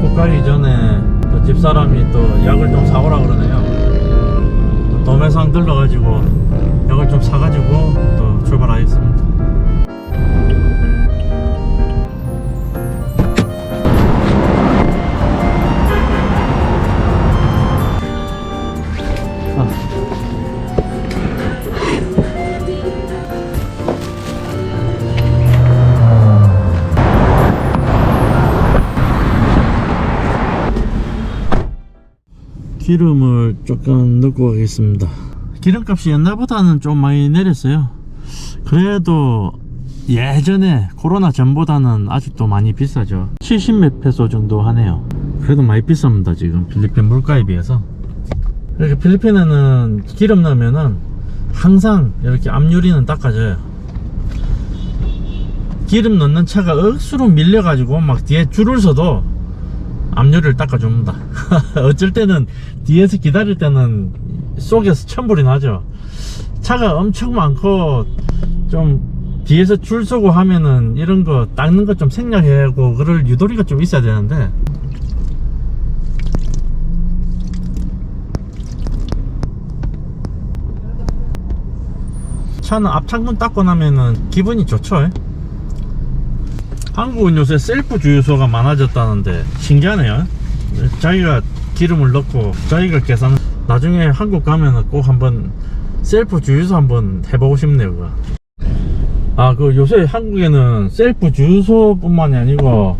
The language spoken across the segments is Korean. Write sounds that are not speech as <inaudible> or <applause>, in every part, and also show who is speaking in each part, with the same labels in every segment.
Speaker 1: 입국 가기 전에 또 집사람이 또 약을 좀 사오라 그러네요. 도매상 들러가지고 약을 좀 사가지고 또 출발하겠습니다. 기름을 조금 넣고 가겠습니다. 기름값이 옛날보다는 좀 많이 내렸어요. 그래도 예전에 코로나 전보다는 아직도 많이 비싸죠. 70몇 페소 정도 하네요. 그래도 많이 비쌉니다. 지금 필리핀 물가에 비해서. 이렇게 필리핀에는 기름 넣으면은 항상 이렇게 앞유리는 닦아져요. 기름 넣는 차가 억수로 밀려 가지고 막 뒤에 줄을 서도 앞유리를 닦아줍니다. <laughs> 어쩔 때는 뒤에서 기다릴 때는 속에서 천불이 나죠. 차가 엄청 많고 좀 뒤에서 줄 서고 하면은 이런 거 닦는 거 좀 생략해야 하고 그럴 유도리가 좀 있어야 되는데 차는 앞창문 닦고 나면은 기분이 좋죠. 예? 한국은 요새 셀프 주유소가 많아졌다는데 신기하네요. 자기가 기름을 넣고 자기가 계산 나중에 한국 가면은 꼭 한번 셀프 주유소 한번 해보고 싶네요. 아, 그 요새 한국에는 셀프 주유소뿐만이 아니고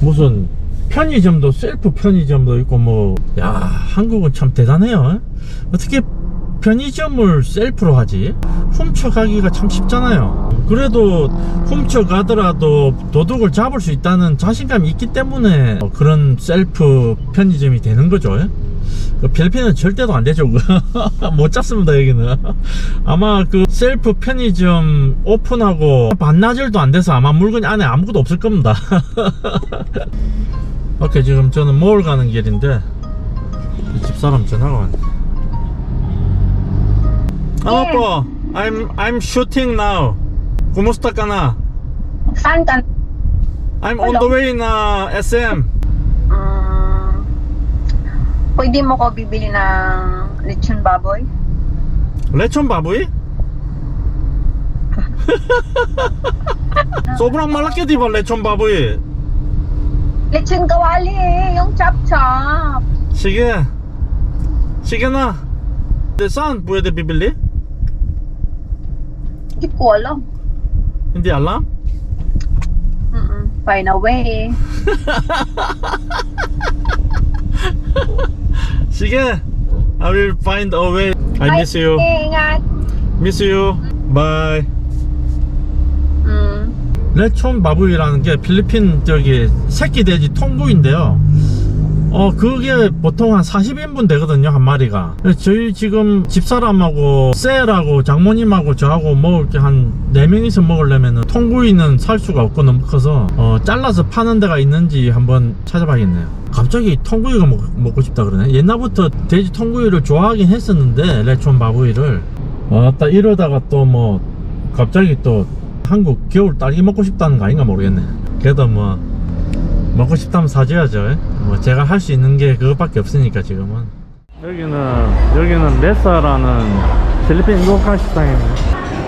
Speaker 1: 무슨 편의점도 셀프 편의점도 있고 뭐, 야, 한국은 참 대단해요. 어떻게 편의점을 셀프로 하지? 훔쳐가기가 참 쉽잖아요. 그래도 훔쳐가더라도 도둑을 잡을 수 있다는 자신감이 있기 때문에 그런 셀프 편의점이 되는 거죠. 그 필리핀은 절대도 안 되죠. <laughs> 못 잡습니다, 여기는. 아마 그 셀프 편의점 오픈하고 반나절도 안 돼서 아마 물건이 안에 아무것도 없을 겁니다. <laughs> 오케이, 지금 저는 몰 가는 길인데 이 집사람 전화가 왔네. Ano
Speaker 2: Yes.
Speaker 1: po? I'm I'm shooting now. Kumusta ka na?
Speaker 2: Saan ka?
Speaker 1: I'm on the way na SM.
Speaker 2: Mm, ah, pwede mo ko bibili ng lechon baboy?
Speaker 1: Lechon baboy? <laughs> Sobrang malaki di ba lechon baboy?
Speaker 2: Lechon kawali eh, yung chop-chop.
Speaker 1: Sige. Sige na. Saan pwede bibili?
Speaker 2: Hindi ko alam.
Speaker 1: Hindi alam?
Speaker 2: Mm-mm. Find a way.
Speaker 1: Sige. I will find a way. I miss you.
Speaker 2: Ingat.
Speaker 1: Miss you. Bye.
Speaker 2: Mm.
Speaker 1: 레촌 바부이라는 게 필리핀 저기 새끼 돼지 통구인데요. 어 그게 보통 한 40인분 되거든요 한 마리가. 저희 지금 집사람하고 셀하고 장모님하고 저하고 먹을 게 한 4명이서 먹으려면 통구이는 살 수가 없고 너무 커서 어 잘라서 파는 데가 있는지 한번 찾아봐야겠네요. 갑자기 통구이가 먹, 먹고 싶다 그러네. 옛날부터 돼지 통구이를 좋아하긴 했었는데 레촌 바부이를 왔다 이러다가 또 뭐 갑자기 또 한국 겨울 딸기 먹고 싶다는 거 아닌가 모르겠네. 그래도 뭐 먹고 싶다면 사줘야죠. 뭐 제가 할 수 있는 게 그것밖에 없으니까 지금은. 여기는 여기는 메사라는 필리핀 인도카 식당입니다.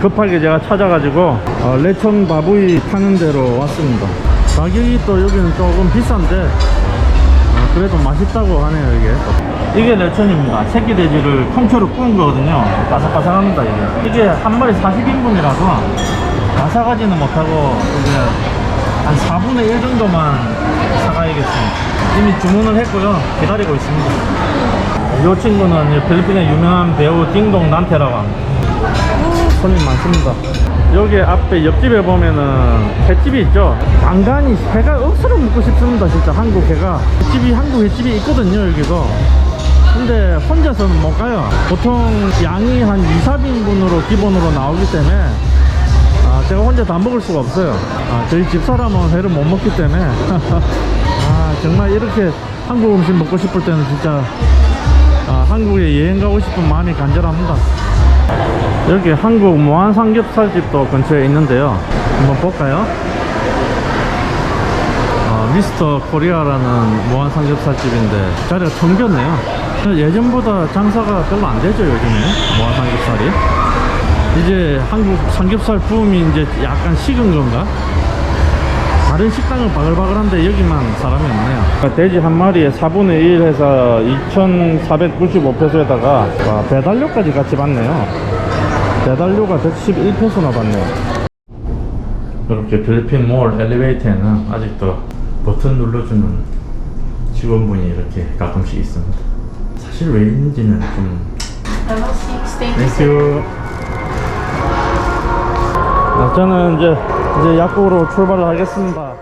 Speaker 1: 급하게 제가 찾아가지고 어, 레촌 바부이 파는 데로 왔습니다. 가격이 또 여기는 조금 비싼데 어, 그래도 맛있다고 하네요 이게 이게 레촌입니다 새끼 돼지를 통째로 구운 거거든요 바삭바삭합니다 이게 이게 한 마리 40인분이라서 바삭하지는 못하고 이제 한 4분의 1 정도만 사가야겠습니다 이미 주문을 했고요. 기다리고 있습니다. 이 친구는 이 필리핀의 유명한 배우 딩동 난테라고 합니다. 오, 손님 많습니다. 여기 앞에 옆집에 보면은 횟집이 있죠? 간간히 회가 억수로 먹고 싶습니다 진짜. 한국 회가. 횟집이 한국 횟집이 있거든요 여기도. 근데 혼자서는 못 가요. 보통 양이 한 2, 3인분으로 기본으로 나오기 때문에 아, 제가 혼자 다 먹을 수가 없어요. 아, 저희 집사람은 회를 못 먹기 때문에 <laughs> 아 정말 이렇게 한국 음식 먹고 싶을 때는 진짜 아, 한국에 여행 가고 싶은 마음이 간절합니다 여기 한국 무한 삼겹살집도 근처에 있는데요 한번 볼까요? 어, 미스터 코리아라는 무한 삼겹살집인데 자리가 텅 비었네요. 예전보다 장사가 별로 안 되죠 요즘에 무한 삼겹살이. 이제 한국 삼겹살 붐이 이제 약간 식은 건가? 다른 식당은 바글바글한데 여기만 사람이 없네요. 돼지 한 마리에 4분의 1 해서 2,495페소에다가 와, 배달료까지 같이 받네요. 배달료가 111페소나 받네요. 이렇게 필리핀 몰 엘리베이터에는 아직도 버튼 눌러주는 직원분이 이렇게 가끔씩 있습니다. 사실 왜 있는지는 좀 땡큐. 아, 저는 이제 이제 약국으로 출발을 하겠습니다.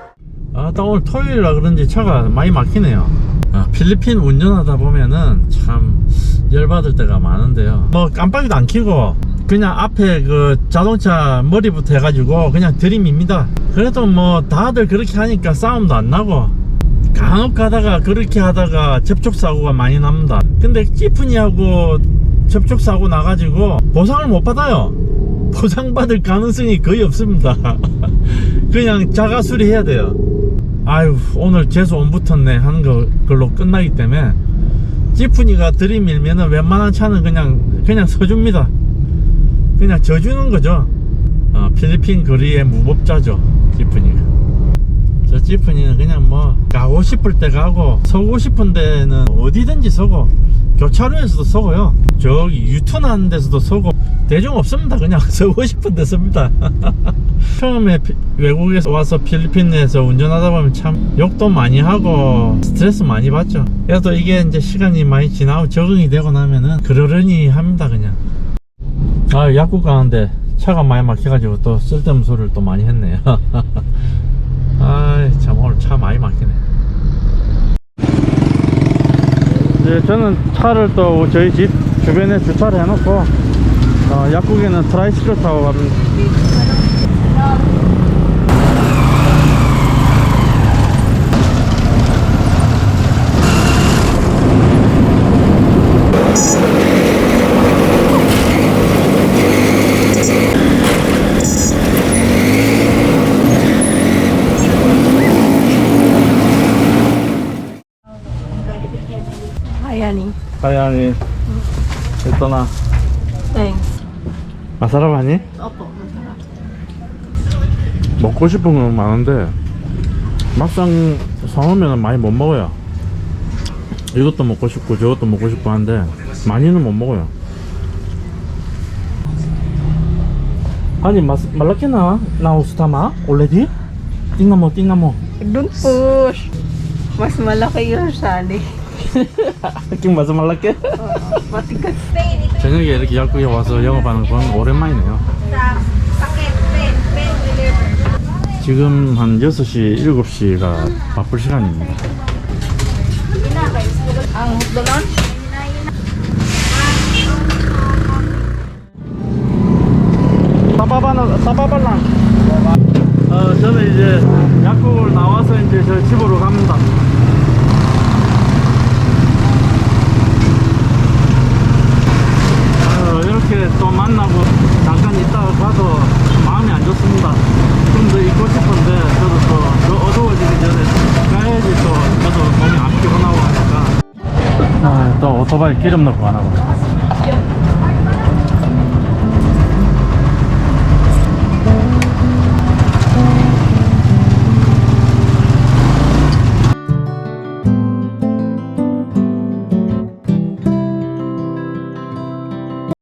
Speaker 1: 아, 딱 오늘 토요일이라 그런지 차가 많이 막히네요. 아, 필리핀 운전하다 보면은 참 열받을 때가 많은데요. 뭐 깜빡이도 안 켜고 그냥 앞에 그 자동차 머리부터 해가지고 그냥 들이밉니다. 그래도 뭐 다들 그렇게 하니까 싸움도 안 나고 간혹 가다가 그렇게 하다가 접촉사고가 많이 납니다. 근데 찌푸니하고 접촉사고 나가지고 보상을 못 받아요. 보상받을 가능성이 거의 없습니다. <laughs> 그냥 자가 수리해야 돼요. 아유, 오늘 재수 온 붙었네 하는 거, 걸로 끝나기 때문에 찌푸니가 들이밀면은 웬만한 차는 그냥, 그냥 서줍니다. 그냥 져주는 거죠. 어, 필리핀 거리의 무법자죠. 찌푸니가. 저 찌푸니는 그냥 뭐 가고 싶을 때 가고 서고 싶은 데는 어디든지 서고 교차로에서도 서고요 저기 유턴하는 데서도 서고 대중 없습니다. 그냥 <laughs> 서고 싶은 데 섭니다. <laughs> 처음에 피- 외국에서 와서 필리핀에서 운전하다 보면 참 욕도 많이 하고 스트레스 많이 받죠. 그래도 이게 이제 시간이 많이 지나고 적응이 되고 나면은 그러려니 합니다 그냥. 아 약국 가는데 차가 많이 막혀가지고 또 쓸데없는 소리를 또 많이 했네요. <laughs> 아이 참 오늘 차 많이 막히네. 이제 저는 차를 또 저희 집 주변에 주차를 해놓고 어, 약국에는 트라이시클 타고 갑니다 ito na
Speaker 3: Thanks. Opo, masarap.
Speaker 1: 먹고 싶은 건 많은데 막상 사오면 많이 못 먹어요 이것도 먹고 싶고 저것도 먹고 싶고 한데 많이는 못 먹어요 아니 already? tingnan mo tingnan mo
Speaker 3: Don't push. Mas malaki yung sali.
Speaker 1: Mas malaki
Speaker 3: Matigas.
Speaker 1: 저녁에 이렇게 약국에 와서 영업하는 건 오랜만이네요 지금 한 6시 7시가 바쁠 시간입니다
Speaker 3: Ang doon?
Speaker 1: 사바바 사바바 랑 어, 저는 이제 약국을 나와서 이제 저 집으로 갑니다. 도발 끼좀 넣고 안 하고.